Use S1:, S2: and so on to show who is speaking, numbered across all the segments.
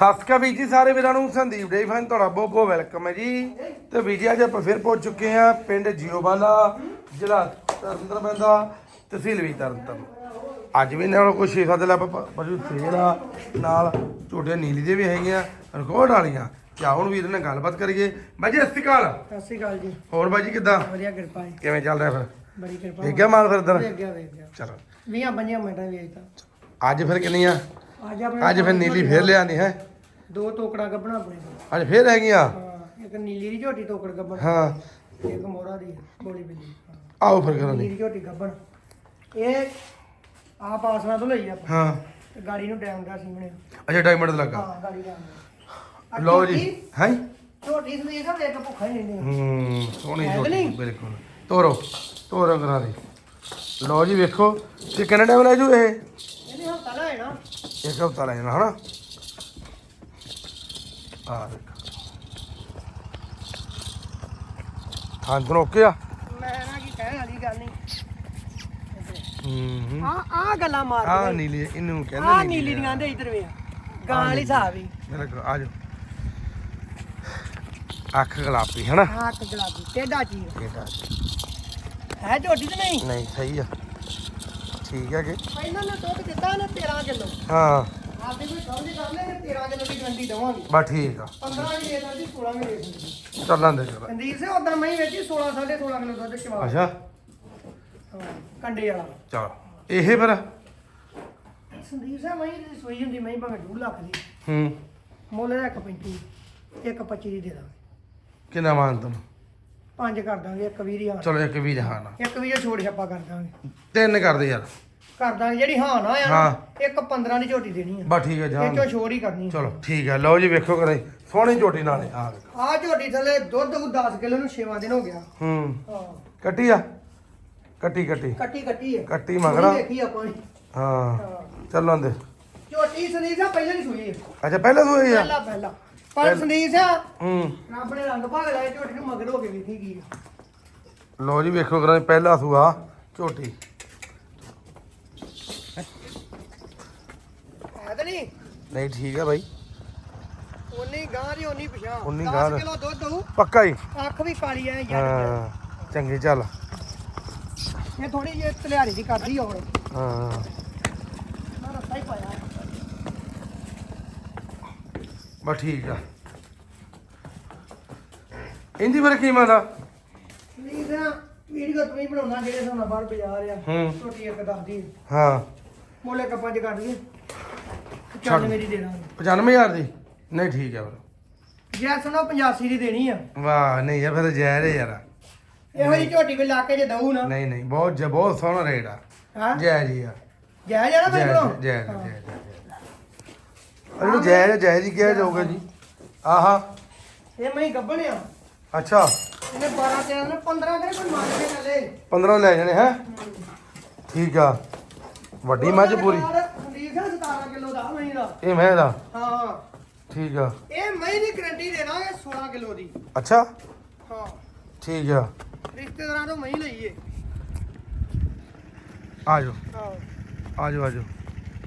S1: ਸਤਿ ਸ਼੍ਰੀ ਅਕਾਲ ਜੀ ਸਾਰੇ ਵੀਰਾਂ ਨੂੰ ਸੰਦੀਪ ਡੇ ਫਨ ਤੁਹਾਡਾ ਬਹੁਤ ਬਹੁਤ ਵੈਲਕਮ ਹੈ ਜੀ। ਤੇ ਵੀਰ ਜੀ ਅੱਜ ਆਪਾਂ ਫਿਰ ਪਹੁੰਚ ਚੁੱਕੇ ਹਾਂ ਪਿੰਡ ਜੀਓਵਾਲਾ ਜ਼ਿਲ੍ਹਾ ਤਰਨਤਾਰਨ ਪੈਂਦਾ ਤਹਿਸੀਲ ਵੀ ਤਰਨਤਾਰਨ। ਅੱਜ ਵੀ ਨਾਲ ਕੋਈ ਛੇ ਸੱਤ ਲੱਭ ਪਸ਼ੂ ਸੇਲ ਆ। ਨਾਲ ਝੋਟੀਆਂ ਨੀਲੀ ਦੇ ਵੀ ਹੈਗੀਆਂ ਰਿਕਾਰਡ ਵਾਲੀਆਂ। ਆਓ ਹੁਣ ਵੀਰ ਨਾਲ ਗੱਲਬਾਤ ਕਰੀਏ। ਬਾਜੀ ਸਤਿ ਸ਼੍ਰੀ ਅਕਾਲ।
S2: ਸਤਿ ਸ਼੍ਰੀ ਅਕਾਲ ਜੀ।
S1: ਹੋਰ ਬਾਜੀ ਕਿੱਦਾਂ?
S2: ਵਧੀਆ ਕਿਰਪਾ ਹੈ
S1: ਕਿਵੇਂ ਚੱਲ ਰਿਹਾ ਫਿਰ?
S2: ਬੜੀ ਕਿਰਪਾ।
S1: ਵੇਖ ਗਿਆ ਮਾਲ ਫਿਰ
S2: ਗਿਆ ਵੇਖ ਗਿਆ।
S1: ਚਲੋ।
S2: ਵੀਆਂ ਪੰਜਾਂ ਮਿੰਟਾਂ ਵੇਚਦਾ
S1: ਅੱਜ ਫਿਰ ਕਿੰਨੀਆਂ?
S2: ਅੱਜ
S1: ਫਿਰ ਨੀਲੀ ਫੇਰ ਲਿਆਂਦੀ ਹੈ।
S2: ਦੋ ਟੋਕੜਾ ਗੱਬਣਾ ਆਪਣੇ ਕੋਲ
S1: ਅੱਜ ਫੇਰ ਹੈਗੀਆਂ
S2: ਹਾਂ ਇੱਕ ਨੀਲੀ ਦੀ ਝੋਟੀ ਟੋਕੜ ਗੱਬਣ
S1: ਹਾਂ।
S2: ਇੱਕ ਮੋਰਾ ਦੀ ਬੋਲੀ ਬਿੱਲੀ ਹਾਂ।
S1: ਆਓ ਫਿਰ ਕਰਾਂ
S2: ਨੀਲੀ ਦੀ ਝੋਟੀ ਗੱਬਣ ਇਹ ਆਪ ਆਸਰਾ ਤੋਂ ਲਈ ਆਪਾਂ।
S1: ਹਾਂ।
S2: ਤੇ ਗਾੜੀ ਨੂੰ ਟਾਈਮ ਦਾ ਸੀਮਣੇ।
S1: ਅੱਛਾ ਡਾਇਮੰਡ ਲੱਗਾ।
S2: ਹਾਂ ਗਾੜੀ ਦਾ।
S1: ਲਓ ਜੀ ਹੈ?
S2: ਝੋਟੀ ਸੰਦੀਪ ਸਾਹਿਬ ਇੱਕ ਭੁੱਖਾ ਹੀ ਨਹੀਂ
S1: ਹੂੰ ਸੋਹਣੀ
S2: ਹੈ ਕਿ ਨਹੀਂ?
S1: ਬਿਲਕੁਲ। ਤੋਰੋ ਤੋਰੋ ਕਰਾ ਦੇ ਲਓ ਜੀ ਵੇਖੋ ਤੇ ਕਿੰਨਾ ਟਾਈਮ ਲੈ ਜੂ ਇਹ?
S2: ਇਹਨੇ ਹਫਤਾ ਲਾਇਆ ਨਾ
S1: ਇੱਕ ਹਫਤਾ ਲੈ ਜਾਣਾ ਹਨਾ? ਆ ਦੇਖ। ਹਾਂ ਤੁਹਾਨੂੰ ਓਕੇ ਆ।
S2: ਮੈਂ ਨਾ ਕੀ ਕਹਿਣ ਵਾਲੀ ਗੱਲ ਨਹੀਂ।
S1: ਹੂੰ
S2: ਆ ਆ ਗੱਲਾਂ ਮਾਰ
S1: ਆ ਨੀਲੀ ਇਹਨੂੰ
S2: ਆ
S1: ਕਹਿੰਦੇ
S2: ਨੀਲੀ ਦੀਆਂ ਦੇ ਇਧਰ ਵੇ ਗਾਂ ਵਾਲੀ ਹਿਸਾਬ ਹੀ
S1: ਮੇਰੇ ਆ ਜਾਓ ਅੱਖ ਗਲਾਪੀ ਹਨਾ?
S2: ਹੱਥ ਗੁਲਾਬੀ ਟੇਡਾ ਚੀਰ।
S1: ਇਹਦਾ
S2: ਹੈ ਝੋਟੀ ਤੇ ਨਹੀਂ?
S1: ਨਹੀਂ ਸਹੀ ਆ। ਠੀਕ ਹੈ ਕਿ?
S2: ਪਹਿਲਾਂ ਨੇ ਦੁੱਧ ਦਿੱਤਾ ਨਾ 13 ਕਿਲੋ।
S1: ਹਾਂ।
S2: ਆਪਦੇ ਕੋਈ ਸਮਝ ਕਰ ਲੈ 13 ਕਿਲੋ ਦੀ ਗਰੰਟੀ ਦਵਾਂਗੇ।
S1: ਬਸ ਠੀਕ ਆ।
S2: 15 ਵੀ ਦੇ ਦਿੰਦੀ 16 ਵੀ ਦੇ ਦਿੰਦੀ
S1: ਚੱਲਾਂ ਦੇ ਚੱਲ।
S2: ਸੰਦੀਪ ਸਿੰਘ ਉਦੋਂ ਮੈਂ ਵੇਚੀ 16 16.5 ਕਿਲੋ ਦੁੱਧ ਚਵਾ
S1: ਅੱਛਾ।
S2: ਹਾਂ ਕੰਡੇ ਵਾਲਾ।
S1: ਚਲੋ। ਇਹ ਫਿਰ?
S2: ਸੰਦੀਪ ਸਿੰਘ ਮੈਂ ਦੀ ਸੋਈ ਹੁੰਦੀ ਮੈਂ ਭਾਵੇਂ 2 ਲੱਖ ਦੀ।
S1: ਹੂੰ।
S2: ਮੁੱਲ ਦਾ 1.35 1.25 ਦੀ ਦੇ ਦਾਂਗੇ।
S1: ਕਿੰਨਾ ਮਾਨ ਤੂੰ
S2: ਪੰਜ ਕਰ ਦਾਂਗੇ ਇੱਕ ਵੀਰ ਹਾਂ
S1: ਚਲੋ ਇੱਕ ਵੀ ਜਹਾਨ ਆ
S2: ਇੱਕ ਵੀਰ ਛੋੜ ਛੱਪਾ ਕਰ ਦਾਂਗੇ।
S1: ਤਿੰਨ ਕਰਦੇ ਯਾਰ।
S2: ਕਰ ਦਾਂਗੇ ਜਿਹੜੀ ਹਾਂ ਨਾ ਆ
S1: ਹਾਂ।
S2: ਇੱਕ 15 ਦੀ ਝੋਟੀ ਦੇਣੀ ਆ।
S1: ਬਸ ਠੀਕ ਹੈ
S2: ਇਹ ਚੋਂ ਛੋੜ ਹੀ ਕਰਨੀ
S1: ਚਲੋ ਠੀਕ ਹੈ ਲਓ ਜੀ ਵੇਖੋ ਕਰੇ ਸੋਹਣੀ ਝੋਟੀ ਨਾਲੇ ਆ ਵੇਖੋ
S2: ਆ ਝੋਟੀ ਥੱਲੇ ਦੁੱਧ ਉਹ 10 ਕਿਲੋ ਨੂੰ 6 ਦਿਨ ਹੋ ਗਿਆ।
S1: ਹੂੰ।
S2: ਹਾਂ।
S1: ਕੱਟੀ ਆ? ਕੱਟੀ ਕੱਟੀ।
S2: ਕੱਟੀ ਕੱਟੀ ਹੈ
S1: ਕੱਟੀ ਮਗਰਾ
S2: ਦੇਖੀ ਆਪਾਂ ਨੇ।
S1: ਹਾਂ।
S2: ਹਾਂ।
S1: ਚੱਲਾਂ ਦੇ
S2: ਝੋਟੀ ਆ ਪਹਿਲਾਂ ਨਹੀਂ ਸੂਈ ਹੈ।
S1: ਅੱਛਾ ਪਹਿਲਾਂ ਤੂੰ ਇਹ ਆ
S2: ਪਹਿਲਾਂ। ਪਹਿਲਾਂ। ਪਰ ਆ
S1: ਹੂੰ।
S2: ਰੱਬ ਨੇ ਰੰਗ ਭਾਗ ਲਾਇਆ ਝੋਟੀ ਨੂੰ ਮਗਰ ਹੋ ਕੇ ਵੇਖੀ ਕੀ ਆ।
S1: ਲਓ ਜੀ ਵੇਖੋ ਕਰਾਂ ਪਹਿਲਾ ਸੂਆ ਝੋਟੀ
S2: ਹੈ ਤਾਂ ਨਹੀਂ
S1: ਨਹੀਂ ਠੀਕ ਹੈ ਬਾਈ।
S2: ਉਨੀ ਗਾਂ ਦੀ ਉਨੀ ਪਛਾਣ
S1: ਉਨੀ ਗਾਂ
S2: 10
S1: ਦਾ।
S2: ਕਿਲੋ ਦੁੱਧ ਹੋਊ
S1: ਪੱਕਾ ਹੀ।
S2: ਅੱਖ ਵੀ ਕਾਲੀ ਐ ਜੱਟ
S1: ਹਾਂ ਚੰਗੀ ਚੱਲ।
S2: ਇਹ ਥੋੜੀ ਜਿਹੀ ਤਲਿਆਰੀ ਦੀ ਕਰਦੀ ਆ ਹੁਣ।
S1: ਹਾਂ।
S2: ਮੈਂ ਰਸਤਾ ਹੀ ਪਾਇਆ।
S1: ਬਸ ਠੀਕ ਆ। ਇੰਦੀ ਫਿਰ ਕੀ ਮਾਦਾ
S2: ਸੰਦੀਪ ਆ ਵੀਡੀਓ ਤੂੰ ਹੀ ਬਣਾਉਣਾ ਜਿਹੜੇ ਸਾਨੂੰ ਬਾਹਰ ਬਾਜ਼ਾਰ ਆ।
S1: ਹੂੰ।
S2: ਝੋਟੀ ਇੱਕ ਦੱਸਦੀ।
S1: ਹਾਂ।
S2: ਮੋਲੇ ਕੱਪਾਂ ਚ ਕੱਢ ਲਈ 95 ਦੀ ਦੇ ਦਾਂਗੇ
S1: 95000 ਦੀ? ਨਹੀਂ ਠੀਕ ਹੈ ਫਿਰ।
S2: ਜੈ ਸੁਣੋ 85 ਦੀ ਦੇਣੀ ਆ।
S1: ਵਾਹ ਨਹੀਂ ਯਾਰ ਫਿਰ ਤਾਂ ਹੈ ਯਾਰ।
S2: ਇਹੋ ਜਿਹੀ ਝੋਟੀ ਕੋਈ ਲਾ ਕੇ ਜੇ ਦਊ ਨਾ।
S1: ਨਹੀਂ ਨਹੀਂ ਬਹੁਤ ਜ- ਬਹੁਤ ਸੋਹਣਾ ਰੇਟ ਆ।
S2: ਹਾਂ?
S1: ਹੀ ਆ।
S2: ਜੈ ਜਾਣਾ ਮੇਰੇ
S1: ਜਾਇਜ਼
S2: ਕੋਲੋਂ
S1: ਅਰੇ ਹੀ ਕਿਹਾ ਜਾਊਗਾ ਜੀ? ਆਹਾ।
S2: ਇਹ ਮੈਂ ਗੱਬਣ ਆ।
S1: ਅੱਛਾ।
S2: ਇਹਨੇ 12 13 ਨੇ 15 ਕਰੇ ਕੋਈ ਮੰਗ ਕੇ ਚੱਲੇ
S1: 15 ਲੈ ਜਾਣੇ ਹੈ? ਠੀਕ ਆ। ਵੱਡੀ ਮੱਝ ਪੂਰੀ
S2: ਸੰਦੀਪ ਸਿੰਘ 17 ਕਿਲੋ ਦਾ ਮਹੀਂ ਦਾ।
S1: ਇਹ ਮੈਂ ਦਾ?
S2: ਹਾਂ।
S1: ਠੀਕ ਆ।
S2: ਇਹ ਮਹੀਂ ਦੀ ਗਰੰਟੀ ਦੇਣਾ ਇਹ 16 ਕਿਲੋ ਦੀ।
S1: ਅੱਛਾ?
S2: ਹਾਂ।
S1: ਠੀਕ ਆ।
S2: ਰਿਸ਼ਤੇਦਾਰਾਂ ਤੋਂ ਮਹੀਂ ਲਈਏ।
S1: ਆ ਜਾਓ
S2: ਹਾਂ।
S1: ਆ ਜਾਓ ਆ ਜਾਓ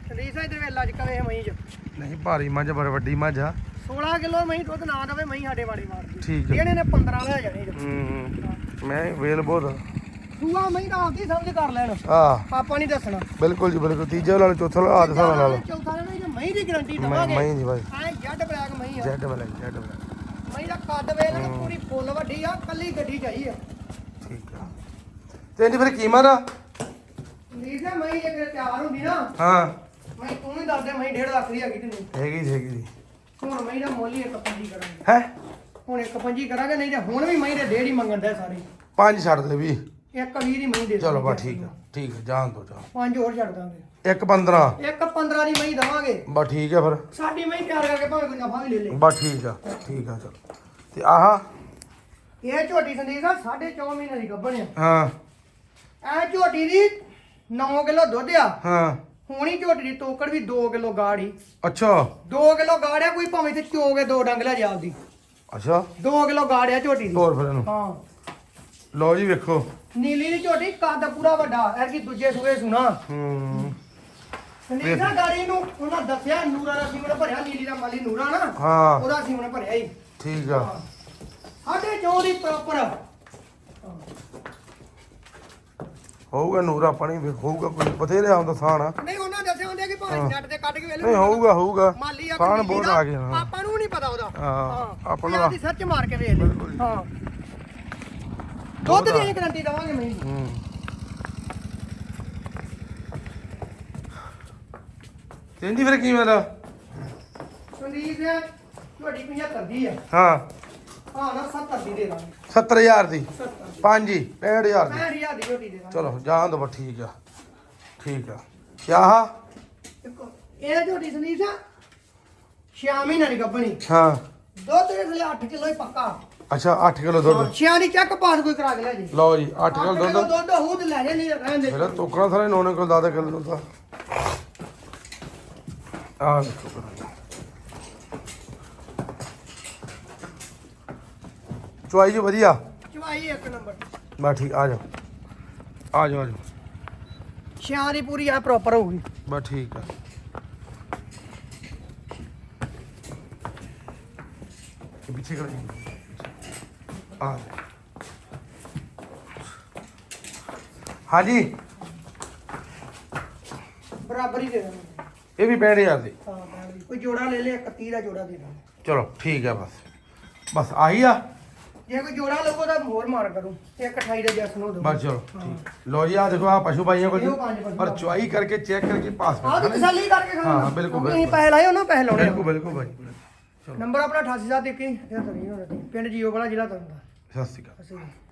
S2: ਸਿੰਘ ਦੇ ਵੇਲੇ ਅੱਜ ਇਹ ਮਹੀਂ ਚ।
S1: ਨਹੀਂ ਭਾਰੀ ਮੱਝ ਬੜੀ ਵੱਡੀ ਮੱਝ ਆ।
S2: 16 ਕਿਲੋ ਮਹੀਂ ਦੁੱਧ ਨਾ ਦਵੇ ਮਹੀਂ ਸਾਡੇ ਵਾੜੀ ਮਾਰਦੀ
S1: ਠੀਕ ਆ।
S2: ਇਹਨੇ ਨੇ 15 ਲੈ ਜਾਣੀ ਜੀ
S1: ਹੂੰ ਮੈਂ ਵੇਲ ਬਹੁਤ ਆ।
S2: ਦੂਆ ਮਹੀਂ ਦਾ ਆਪਦੀ ਸਮਝ ਕਰ ਲੈਣ।
S1: ਆ।
S2: ਆਪਾਂ ਨਹੀਂ ਦੱਸਣਾ।
S1: ਬਿਲਕੁਲ ਜੀ ਬਿਲਕੁਲ। ਤੀਜੇ ਵਾਲਾ ਚੌਥਾ ਵਾਲਾ ਆਦਿ ਸਾਲਾ ਲਾ ਲਓ।
S2: ਚੌਥਾ ਲੈਣਾ ਮਹੀਂ ਦੀ ਗਰੰਟੀ
S1: ਮੈਂ
S2: ਦਵਾਂਗੇ।
S1: ਮੈਂ ਜੀ ਭਾਈ।
S2: ਐ ਜੱਡ ਬਲੈਕ ਮਹੀਂ ਆ।
S1: ਜੈਡ ਵਾਲਾ ਜੈਡ ਵਾਲਾ
S2: ਮਹੀਂ ਦਾ ਕੱਦ ਵੇਖ ਲੈ ਪੂਰੀ ਫੁੱਲ ਵੱਡੀ ਆ ਕੱਲੀ ਗੱਡੀ ਚਾਹੀ ਆ
S1: ਠੀਕ ਆ। ਤੇ ਇਹਦੀ ਫਿਰ ਕੀਮਤ ਆ?
S2: ਨੀਸਾ ਮਹੀਂ ਜੇ ਤਿਆਰ ਹੁੰਦੀ ਨਾ।
S1: ਹਾਂ।
S2: ਮੈਂ ਤੂੰ ਵੀ ਦੱਸ ਦੇ ਮਹੀਂ 1.5 ਲੱਖ ਦੀ ਹੈਗੀ ਤੇ ਨਹੀਂ?
S1: ਹੈਗੀ ਜੀ, ਹੈਗੀ ਜੀ।
S2: ਹੁਣ ਮਹੀਂ ਦਾ ਮੁੱਲ ਹੀ ਇੱਕ ਪੰਜੀ ਕਰਾਂਗੇ।
S1: ਹੈ?
S2: ਹੁਣ ਇੱਕ ਪੰਜੀ ਕਰਾਂਗੇ ਨਹੀਂ ਤੇ ਹੁਣ ਵੀ ਮਹੀਂ ਦੇ ਡੇਢ ਹੀ ਮੰਗਣ ਦੇ ਸਾਰੇ।
S1: ਪੰਜ ਛੱਡ ਦੇ ਵੀ।
S2: ਇੱਕ 20 ਦੀ ਮਹੀਂ ਦੇ
S1: ਚਲੋ। ਬਸ ਠੀਕ ਆ ਠੀਕ ਆ ਜਾਣ ਦੋ ਜਾਣ
S2: ਪੰਜ ਹੋਰ ਛੱਡ ਦਾਂਗੇ।
S1: ਇੱਕ 15
S2: ਇੱਕ 15 ਦੀ ਮਹੀਂ ਦਵਾਂਗੇ।
S1: ਬਸ ਠੀਕ ਆ ਫਿਰ।
S2: ਸਾਡੀ ਮਹੀਂ ਤਿਆਰ ਕਰਕੇ ਭਾਵੇਂ ਕੋਈ ਨਫਾ ਵੀ ਲੈ ਲੇ।
S1: ਬਸ ਠੀਕ ਆ ਠੀਕ ਆ ਚਲ। ਤੇ ਆਹਾ।
S2: ਇਹ ਝੋਟੀ ਸੰਦੀਪ ਆ 4.5 ਮਹੀਨੇ ਦੀ ਗੱਭਣ ਆ।
S1: ਹਾਂ।
S2: ਇਹ ਝੋਟੀ ਦੀ 9 ਕਿਲੋ ਦੁੱਧ ਆ।
S1: ਹਾਂ।
S2: ਹੁਣੀ ਝੋਟੀ ਦੀ ਤੋਕੜ ਵੀ 2 ਕਿਲੋ ਗਾੜੀ
S1: ਅੱਛਾ।
S2: 2 ਕਿਲੋ ਗਾੜਿਆ ਕੋਈ ਭਾਵੇਂ ਤੇ ਚੋਗੇ ਦੋ ਡੰਗ ਲੈ ਜਾ ਆਪਦੀ।
S1: ਅੱਛਾ।
S2: 2 ਕਿਲੋ ਗਾੜਿਆ ਝੋਟੀ ਦੀ।
S1: ਤੋਰ ਫਿਰ ਇਹਨੂੰ।
S2: ਹਾਂ।
S1: ਲਓ ਜੀ ਵੇਖੋ।
S2: ਨੀਲੀ ਦੀ ਝੋਟੀ ਕੱਦ ਪੂਰਾ ਵੱਡਾ ਐਰ ਕੀ ਦੂਜੇ ਸੂਏ ਸੁਣਾ।
S1: ਹੂੰ।
S2: ਦਾ ਗਾੜੀ ਨੂੰ ਉਹਨਾਂ ਦੱਸਿਆ ਨੂਰਾ ਦਾ ਸੀਮਨ ਭਰਿਆ ਨੀਲੀ ਦਾ ਮਾਲੀ ਨੂਰਾ ਨਾ
S1: ਹਾਂ।
S2: ਉਹਦਾ ਸੀਮਨ ਭਰਿਆ ਹੀ।
S1: ਠੀਕ ਆ।
S2: ਸਾਡੇ ਜੋ ਦੀ ਪ੍ਰੋਪਰ।
S1: ਹੋਊਗਾ ਨੂਰਾ ਪਾਣੀ ਵੀ ਹੋਊਗਾ ਕੋਈ ਬਥੇਰੇ ਆਉਂਦਾ ਥਾਣ ਆ
S2: ਨਹੀਂ ਉਹਨਾਂ ਦੱਸਿਆ ਹੁੰਦੇ ਕਿ ਭਾਵੇਂ ਜੱਟ ਤੇ ਕੱਢ ਕੇ ਵੇਲੇ
S1: ਨਹੀਂ ਹੋਊਗਾ ਹੋਊਗਾ।
S2: ਮਾਲੀ ਆ ਨੀਲੀ
S1: ਬਹੁਤ ਆ ਗਿਆ ਹਾਂ।
S2: ਆਪਾਂ ਨੂੰ ਨਹੀਂ ਪਤਾ ਉਹਦਾ।
S1: ਹਾਂ, ਆਪਾਂ ਨੂੰ
S2: ਨੂੰ ਦੀ ਸੱਚ ਮਾਰ ਕੇ ਵੇਖ
S1: ਬਿਲਕੁਲ।
S2: ਲੈ ਹਾਂ। ਦੁੱਧ ਦੀ ਅਸੀਂ ਗਰੰਟੀ ਦਵਾਂਗੇ ਮੈਂ
S1: ਹੂੰ। ਕਹਿੰਦੀ ਫਿਰ ਕੀ ਮੇਰਾ?
S2: ਸੰਦੀਪ ਤੁਹਾਡੀ 75 ਦੀ ਆ।
S1: ਹਾਂ।
S2: ਹਾਂ ਨਾ 70 ਦੀ ਦੇ ਦਾਂਗੇ।
S1: 70000 ਦੀ।
S2: 70
S1: ਪੰਜ ਹੀ 65000 ਦੀ।
S2: 60000 ਦੀ ਝੋਟੀ ਦੇ ਦਾਂਗੇ।
S1: ਚਲੋ ਜਾਣ ਦੋ ਠੀਕ ਆ। ਠੀਕ ਆ। ਕਿਆ ਹਾ?
S2: ਦੇਖੋ, ਇਹ ਝੋਟੀ ਸੰਦੀਪ ਆ। 6 ਮਹੀਨੇ ਦੀ ਗੱਭਣੀ
S1: ਹਾਂ।
S2: ਦੁੱਧ ਦੇ ਥਲੇ 8 ਕਿਲੋ ਹੀ ਪੱਕਾ।
S1: ਅੱਛਾ 8 ਕਿਲੋ ਦੁੱਧ।
S2: ਛਿਆਂ ਦੀ ਚੈੱਕ ਪਾਸ ਕੋਈ ਕਰਾ ਕੇ ਲੈ ਜੀ
S1: ਲਓ ਜੀ 8
S2: ਅੱਠ
S1: ਕਿਲੋ ਦੁੱਧ।
S2: ਦੁੱਧ ਹੂਦ ਲੈ ਜੇ ਨਹੀਂ ਰਹਿਣ ਦੇ।
S1: ਫਿਰ ਤੋਕਣਾ ਸਾਰੇ 9 ਕਿਲੋ 10 ਕਿਲੋ ਦਾ ਆ। ਚੁਆਈ ਜੀ ਵਧੀਆ?
S2: ਚਵਾਈ ਇੱਕ ਨੰਬਰ।
S1: ਬਸ ਠੀਕ ਆ ਜਾਓ। ਆ ਜਾਓ ਆ ਜਾਓ।
S2: ਛਿਆਂ ਦੀ ਪੂਰੀ ਆ ਪ੍ਰੋਪਰ ਹੋਊਗੀ।
S1: ਬਸ ਠੀਕ ਆ। ਪਿੱਛੇ ਕਰ ਆ ਹਾਂਜੀ।
S2: ਬਰਾਬਰ ਹੀ ਦੇ
S1: ਇਹ ਵੀ 65000 ਦੀ
S2: ਹਾਂ ਹੀ। ਕੋਈ ਜੋੜਾ ਲੈ ਲੈ 31 ਦਾ ਜੋੜਾ ਦੇ ਦਾਂਗੇ
S1: ਚਲੋ ਠੀਕ ਆ ਬਸ। ਬਸ ਆਹੀ ਆ।
S2: ਜੇ ਕੋਈ ਜੋੜਾ ਲੱਗੋ ਤਾਂ ਹੋਰ ਮਾਰ ਕਰੂੰ। ਇੱਕ 28 ਦੇ ਜੈਸ ਨੂੰ ਦੋ
S1: ਬਸ ਚਲੋ ਠੀਕ। ਲੋ ਜੀ ਆ ਦੇਖੋ ਆ ਪਸ਼ੂ ਭਾਈਆਂ ਕੋਲ ਜੀ।
S2: ਇਹੋ ਪੰਜ ਪਸ਼ੂ
S1: ਪਰ ਚੁਆਈ ਕਰਕੇ ਚੈੱਕ ਕਰਕੇ ਪਾਸ
S2: ਆਹ
S1: ਕਰਨਾ
S2: ਤਾਂ ਤਸੱਲੀ ਕਰਕੇ ਖਾਣਾ
S1: ਹਾਂ, ਬਿਲਕੁਲ,
S2: ਕਿਉਂਕਿ
S1: ਬਿਲਕੁਲ।
S2: ਅਸੀਂ ਪੈਸੇ ਲਾਏ ਉਹਨਾਂ ਪੈਸੇ ਲਾਉਣੇ ਆ।
S1: ਬਿਲਕੁਲ ਬਿਲਕੁਲ ਭਾਈ। ਚਲੋ।
S2: ਨੰਬਰ ਆਪਣਾ 88721 ਪਿੰਡ ਜੀਓ ਵਾਲਾ ਜ਼ਿਲ੍ਹਾ ਤਰਨਤਾਰਨ
S1: ਸਤਿ ਸ਼੍ਰੀ ਅਕਾਲ।